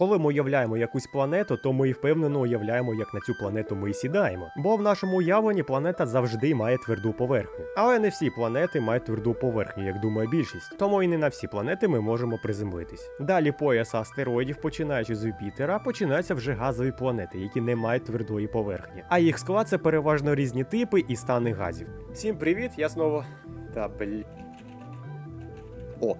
Коли ми уявляємо якусь планету, то ми і впевнено уявляємо, як на цю планету ми і сідаємо. Бо в нашому уявленні планета завжди має тверду поверхню. Але не всі планети мають тверду поверхню, як думає більшість. Тому і не на всі планети ми можемо приземлитись. Далі пояса астероїдів, починаючи з Юпітера, починаються вже газові планети, які не мають твердої поверхні. А їх склад це переважно різні типи і стани газів. Всім привіт, я знову. Та блі. О,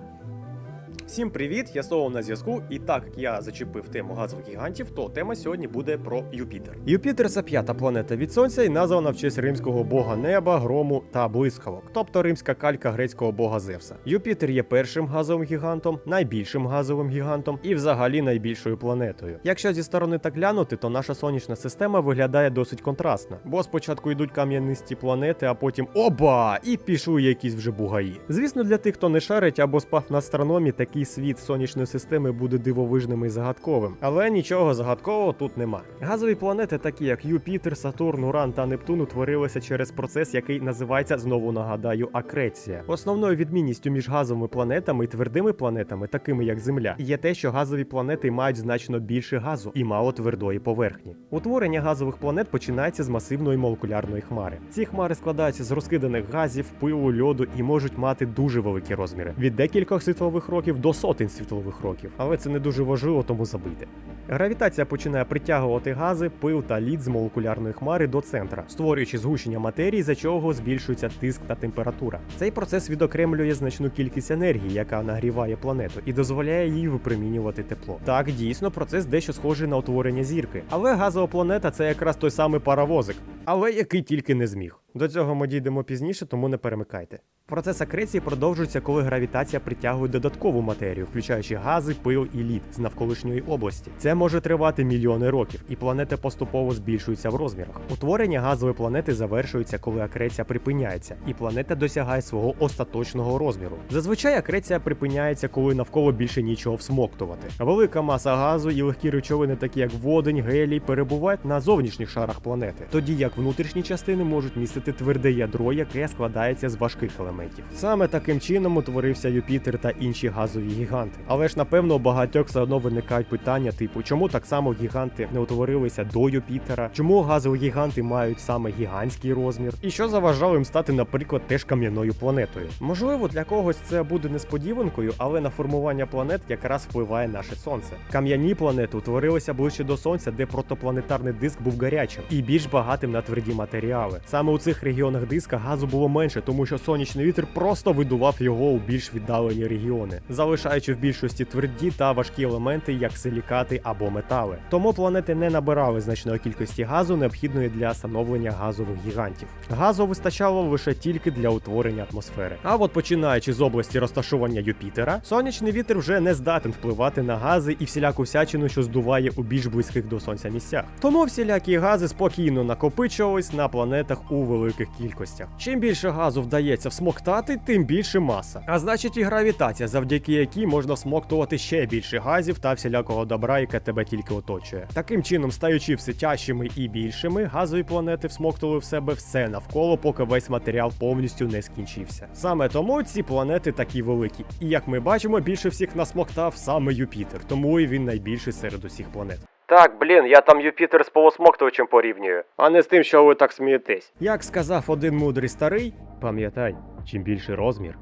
Всім привіт! Я знову на зв'язку. І так як я зачепив тему газових гігантів, то тема сьогодні буде про Юпітер. Юпітер це п'ята планета від сонця і названа в честь римського бога неба, грому та блискавок, тобто римська калька грецького бога Зевса. Юпітер є першим газовим гігантом, найбільшим газовим гігантом і взагалі найбільшою планетою. Якщо зі сторони так глянути, то наша сонячна система виглядає досить контрастно, бо спочатку йдуть кам'янисті планети, а потім оба! І пішли якісь вже бугаї. Звісно, для тих, хто не шарить або спав на астрономії, такий світ сонячної системи буде дивовижним і загадковим. Але нічого загадкового тут нема. Газові планети, такі як Юпітер, Сатурн, Уран та Нептун, утворилися через процес, який називається знову нагадаю акреція. Основною відмінністю між газовими планетами і твердими планетами, такими як Земля, є те, що газові планети мають значно більше газу і мало твердої поверхні. Утворення газових планет починається з масивної молекулярної хмари. Ці хмари складаються з розкиданих газів, пилу, льоду і можуть мати дуже великі розміри від декількох світлових років до сотень світлових років. Але це не дуже важливо, тому забийте. Гравітація починає притягувати гази, пил та лід з молекулярної хмари до центра, створюючи згущення матерії, за чого збільшується тиск та температура. Цей процес відокремлює значну кількість енергії, яка нагріває планету, і дозволяє їй випромінювати тепло. Так, дійсно, процес дещо схожий на утворення зірки. Але газова планета це якраз той самий паровозик, але який тільки не зміг. До цього ми дійдемо пізніше, тому не перемикайте. Процес акреції продовжується, коли гравітація притягує додаткову матерію, включаючи гази, пил і лід з навколишньої області. Це може тривати мільйони років, і планети поступово збільшуються в розмірах. Утворення газової планети завершується, коли акреція припиняється, і планета досягає свого остаточного розміру. Зазвичай акреція припиняється, коли навколо більше нічого всмоктувати. Велика маса газу і легкі речовини, такі як водень, гелій, перебувають на зовнішніх шарах планети, тоді як внутрішні частини можуть містити тверде ядро, яке складається з важких елементів. Саме таким чином утворився Юпітер та інші газові гіганти. Але ж напевно у багатьох все одно виникають питання, типу, чому так само гіганти не утворилися до Юпітера, чому газові гіганти мають саме гігантський розмір, і що заважало їм стати, наприклад, теж кам'яною планетою. Можливо, для когось це буде несподіванкою, але на формування планет якраз впливає наше сонце. Кам'яні планети утворилися ближче до сонця, де протопланетарний диск був гарячим і більш багатим на тверді матеріали. Саме у цих регіонах диска газу було менше, тому що сонячний вітер просто видував його у більш віддалені регіони, залишаючи в більшості тверді та важкі елементи, як силікати або метали. Тому планети не набирали значної кількості газу, необхідної для становлення газових гігантів. Газу вистачало лише тільки для утворення атмосфери. А от починаючи з області розташування Юпітера, сонячний вітер вже не здатен впливати на гази і всіляку всячину, що здуває у більш близьких до сонця місцях. Тому всілякі гази спокійно накопичувались на планетах у великих кількостях. Чим більше газу вдається всмоктати, тим більше маса. А значить і гравітація, завдяки якій можна всмоктувати ще більше газів та всілякого добра, яке тебе тільки оточує. Таким чином, стаючи все тяжчими і більшими, газові планети всмоктували в себе все навколо, поки весь матеріал повністю не скінчився. Саме тому ці планети такі великі. І як ми бачимо, більше всіх насмоктав саме Юпітер, тому і він найбільший серед усіх планет. Так, блін, я там Юпітер з полусмоктувачем порівнюю, а не з тим, що ви так смієтесь. Як сказав один мудрий старий, пам'ятай, чим більший розмір,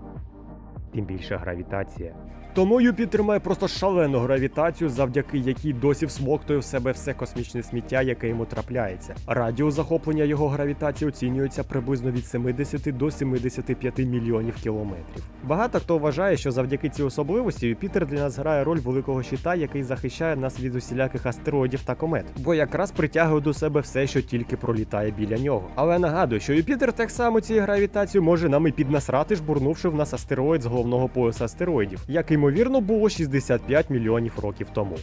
тим більша гравітація. Тому Юпітер має просто шалену гравітацію, завдяки якій досі всмоктує в себе все космічне сміття, яке йому трапляється. Радіус захоплення його гравітації оцінюється приблизно від 70 до 75 мільйонів кілометрів. Багато хто вважає, що завдяки цій особливості Юпітер для нас грає роль великого щита, який захищає нас від усіляких астероїдів та комет, бо якраз притягує до себе все, що тільки пролітає біля нього. Але нагадую, що Юпітер так само цією гравітацією може нам і піднасрати, жбурнувши в нас астероїд з головного пояса астероїдів, як ймовірно було 65 мільйонів років тому.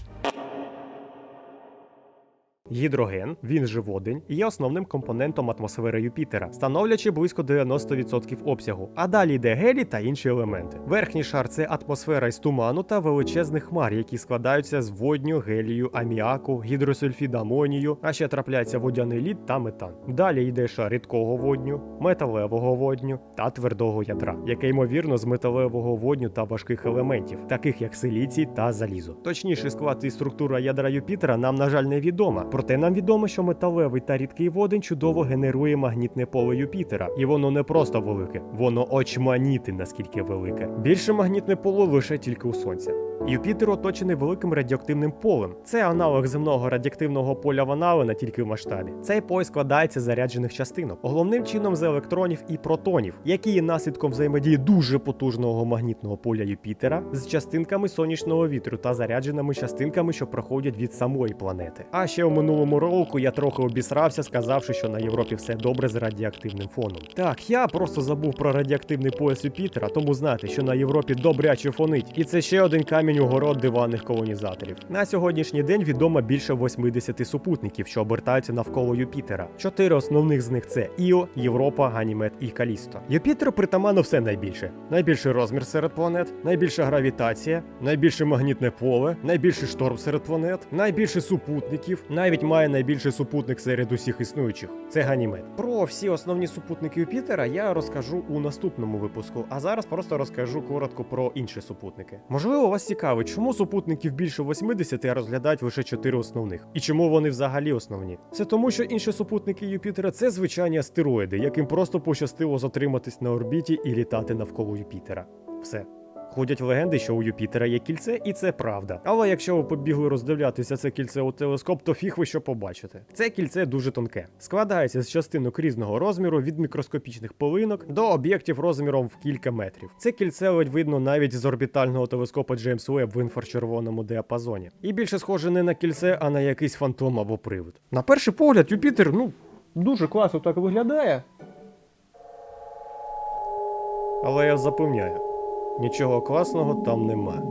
Гідроген, він же водень, є основним компонентом атмосфери Юпітера, становлячи близько 90% обсягу. А далі йде гелій та інші елементи. Верхній шар це атмосфера із туману та величезних хмар, які складаються з водню, гелію, аміаку, гідросульфіду амонію, а ще трапляється водяний лід та метан. Далі йде шар рідкого водню, металевого водню та твердого ядра, яке ймовірно з металевого водню та важких елементів, таких як силіцій та залізо. Точніший склад і структура ядра Юпітера нам, на жаль, не відома. Проте нам відомо, що металевий та рідкий водень чудово генерує магнітне поле Юпітера, і воно не просто велике, воно очманіти наскільки велике. Більше магнітне поле лише тільки у сонця. Юпітер оточений великим радіоактивним полем. Це аналог земного радіоактивного поля Ванауена тільки в масштабі. Цей поле складається з заряджених частинок, головним чином з електронів і протонів, які є наслідком взаємодії дуже потужного магнітного поля Юпітера з частинками сонячного вітру та зарядженими частинками, що проходять від самої планети. А ще у минулому року я трохи обісрався, сказавши, що на Європі все добре з радіоактивним фоном. Так, я просто забув про радіоактивний пояс Юпітера, тому знайте, що на Європі добряче фонить. І це ще один камінь у город диванних колонізаторів. На сьогоднішній день відомо більше 80 супутників, що обертаються навколо Юпітера. Чотири основних з них це Іо, Європа, Ганімед і Калісто. Юпітеру притаманно все найбільше: найбільший розмір серед планет, найбільша гравітація, найбільше магнітне поле, найбільший шторм серед планет, найбільше супутників, навіть має найбільший супутник серед усіх існуючих. Це Ганімед. Про всі основні супутники Юпітера я розкажу у наступному випуску, а зараз просто розкажу коротко про інші супутники. Можливо, вас цікавить, чому супутників більше 80, а розглядають лише 4 основних, і чому вони взагалі основні? Це тому, що інші супутники Юпітера це звичайні астероїди, яким просто пощастило затриматись на орбіті і літати навколо Юпітера. Все. Ходять легенди, що у Юпітера є кільце, і це правда. Але якщо ви побігли роздивлятися це кільце у телескоп, то фіг ви що побачите. Це кільце дуже тонке, складається з частинок різного розміру від мікроскопічних полинок до об'єктів розміром в кілька метрів. Це кільце ледь видно навіть з орбітального телескопа Джеймс Уеб в інфрачервоному діапазоні. І більше схоже не на кільце, а на якийсь фантом або привид. На перший погляд, Юпітер, ну, дуже класно так виглядає. Але я запевняю. Нічого класного там нема.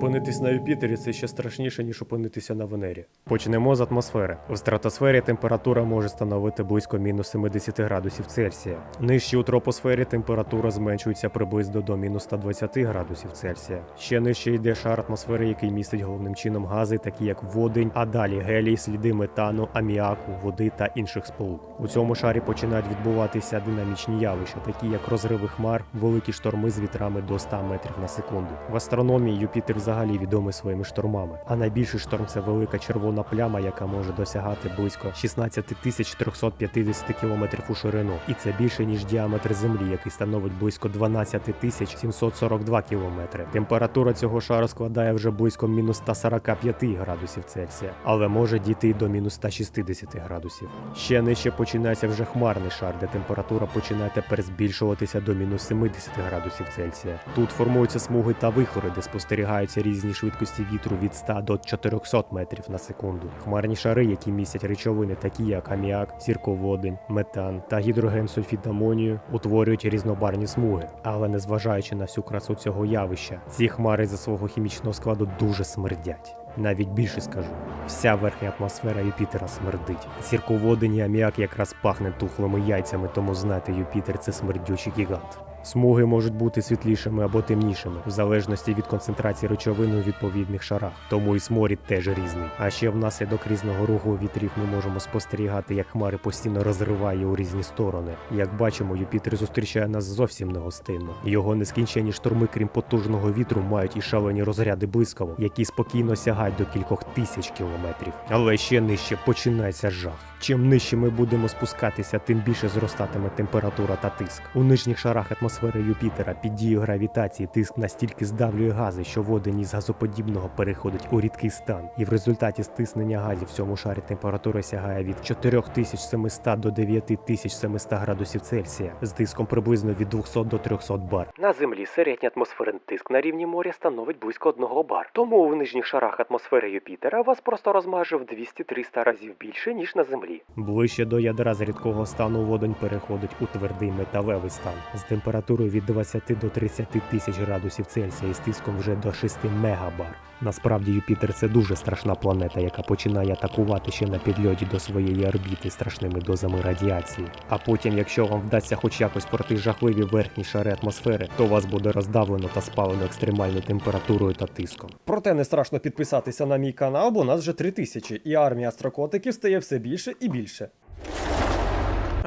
Опинитись на Юпітері це ще страшніше, ніж опинитися на Венері. Почнемо з атмосфери. В стратосфері температура може становити близько мінус 70 градусів Цельсія. Нижче у тропосфері температура зменшується приблизно до мінус 120 градусів Цельсія. Ще нижче йде шар атмосфери, який містить головним чином гази, такі як водень, а далі гелій, сліди метану, аміаку, води та інших сполук. У цьому шарі починають відбуватися динамічні явища, такі як розриви хмар, великі шторми з вітрами до 100 метрів на секунду. В астрономії Юпітер взагалі відомий своїми штормами. А найбільший шторм це велика червона пляма, яка може досягати близько 16 тисяч 350 кілометрів у ширину. І це більше ніж діаметр Землі, який становить близько 12 тисяч 742 кілометри. Температура цього шару складає вже близько мінус 145 градусів Цельсія, але може дійти до мінус 160 градусів. Ще нижче починається вже хмарний шар, де температура починає тепер збільшуватися до мінус 70 градусів Цельсія. Тут формуються смуги та вихори, де спостерігаються різні швидкості вітру від 100 до 400 метрів на секунду. Хмарні шари, які містять речовини, такі як аміак, сірководень, метан та гідроген сульфід амонію, утворюють різнобарні смуги. Але незважаючи на всю красу цього явища, ці хмари за свого хімічного складу дуже смердять. Навіть більше скажу, вся верхня атмосфера Юпітера смердить. Сірководень і аміак якраз пахне тухлими яйцями, тому знайте, Юпітер це смердючий гігант. Смуги можуть бути світлішими або темнішими, в залежності від концентрації речовини у відповідних шарах, тому і сморід теж різний. А ще внаслідок різного руху вітрів ми можемо спостерігати, як хмари постійно розриває у різні сторони. Як бачимо, Юпітер зустрічає нас зовсім негостинно. Його нескінчені шторми, крім потужного вітру, мають і шалені розряди блискавок, які спокійно сягають до кількох тисяч кілометрів. Але ще нижче починається жах. Чим нижче ми будемо спускатися, тим більше зростатиме температура та тиск. У нижніх шарах атмосфери Юпітера під дією гравітації тиск настільки здавлює гази, що водень із газоподібного переходить у рідкий стан, і в результаті стиснення газів в цьому шарі температура сягає від 4700 до 9700 градусів Цельсія з тиском приблизно від 200 до 300 бар. На землі середній атмосферний тиск на рівні моря становить близько 1 бар. Тому в нижніх шарах атмосфери Юпітера вас просто розмаже в 200-300 разів більше ніж на землі. Ближче до ядра з рідкого стану водень переходить у твердий металевий стан з температурою від 20 до 30 тисяч градусів Цельсія і з тиском вже до 6 мегабар. Насправді Юпітер це дуже страшна планета, яка починає атакувати ще на підльоті до своєї орбіти страшними дозами радіації. А потім, якщо вам вдасться хоч якось пройти жахливі верхні шари атмосфери, то вас буде роздавлено та спалено екстремальною температурою та тиском. Проте не страшно підписатися на мій канал, бо нас вже 3000, і армія астрокотиків стає все більше і більше.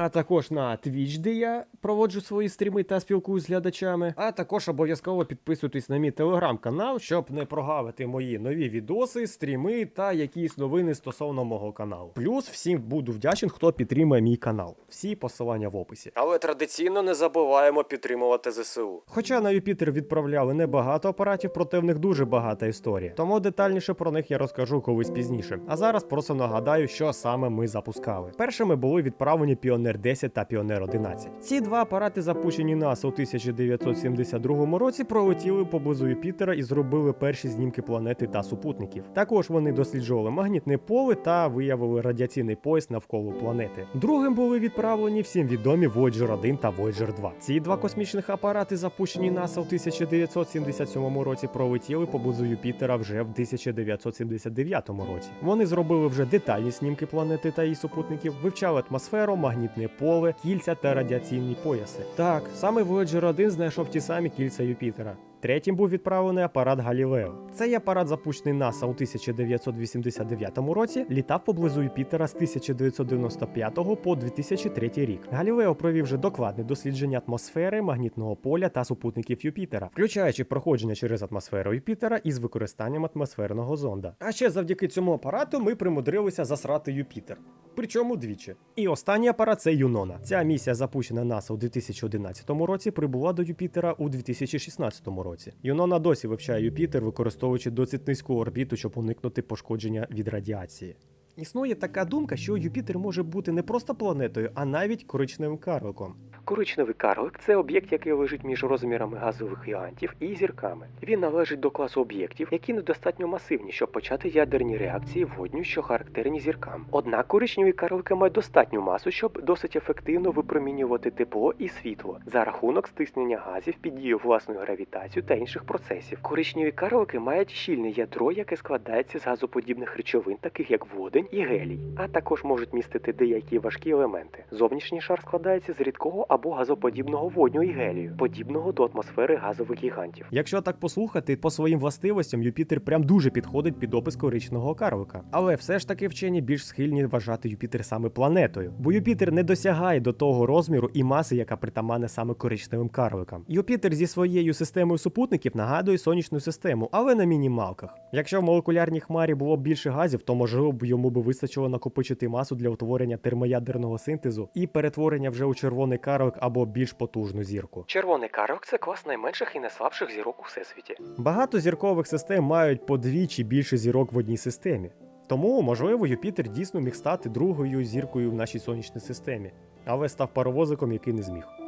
А також на Twitch, де я проводжу свої стріми та спілкуюсь з глядачами. А також обов'язково підписуйтесь на мій телеграм-канал, щоб не прогавити мої нові відоси, стріми та якісь новини стосовно мого каналу. Плюс всім буду вдячний, хто підтримує мій канал. Всі посилання в описі. Але традиційно не забуваємо підтримувати ЗСУ. Хоча на Юпітер відправляли небагато апаратів, проте в них дуже багата історія. Тому детальніше про них я розкажу колись пізніше. А зараз просто нагадаю, що саме ми запускали. Першими були відправлені Піонер 10 та Піонер 11. Ці два апарати, запущені НАСА у 1972 році, пролетіли поблизу Юпітера і зробили перші знімки планети та супутників. Також вони досліджували магнітне поле та виявили радіаційний пояс навколо планети. Другим були відправлені всім відомі Voyager 1 та Voyager 2. Ці два космічних апарати, запущені НАСА у 1977 році, пролетіли поблизу Юпітера вже в 1979 році. Вони зробили вже детальні знімки планети та її супутників, вивчали атмосферу, магнітне поле, кільця та радіаційні пояси. Так, саме Voyager 1 знайшов ті самі кільця Юпітера. Третім був відправлений апарат Галілео. Цей апарат, запущений НАСА у 1989 році, літав поблизу Юпітера з 1995 по 2003 рік. Галілео провів вже докладне дослідження атмосфери, магнітного поля та супутників Юпітера, включаючи проходження через атмосферу Юпітера із використанням атмосферного зонда. А ще завдяки цьому апарату ми примудрилися засрати Юпітер. Причому двічі. І останній апарат це Юнона. Ця місія, запущена НАСА у 2011 році, прибула до Юпітера у 2016 році. Юнона досі вивчає Юпітер, використовуючи досить низьку орбіту, щоб уникнути пошкодження від радіації. Існує така думка, що Юпітер може бути не просто планетою, а навіть коричневим карликом. Коричневий карлик це об'єкт, який лежить між розмірами газових гігантів і зірками. Він належить до класу об'єктів, які недостатньо масивні, щоб почати ядерні реакції водню, що характерні зіркам. Однак коричневі карлики мають достатню масу, щоб досить ефективно випромінювати тепло і світло за рахунок стиснення газів під дією власної гравітації та інших процесів. Коричневі карлики мають щільне ядро, яке складається з газоподібних речовин, таких як водень і гелій, а також можуть містити деякі важкі елементи. Зовнішній шар складається з рідкого або газоподібного водню і гелію, подібного до атмосфери газових гігантів. Якщо так послухати, по своїм властивостям Юпітер прям дуже підходить під опис коричного карлика. Але все ж таки вчені більш схильні вважати Юпітер саме планетою, бо Юпітер не досягає до того розміру і маси, яка притаманна саме коричневим карликам. Юпітер зі своєю системою супутників нагадує сонячну систему, але на мінімалках. Якщо в молекулярній хмарі було б більше газів, то можливо б йому би вистачило накопичити масу для утворення термоядерного синтезу і перетворення вже у червоний карлик або більш потужну зірку. Червоний карлик це клас найменших і найслабших зірок у всесвіті. Багато зіркових систем мають по дві чи більше зірок в одній системі. Тому, можливо, Юпітер дійсно міг стати другою зіркою в нашій сонячній системі, але став паровозиком, який не зміг.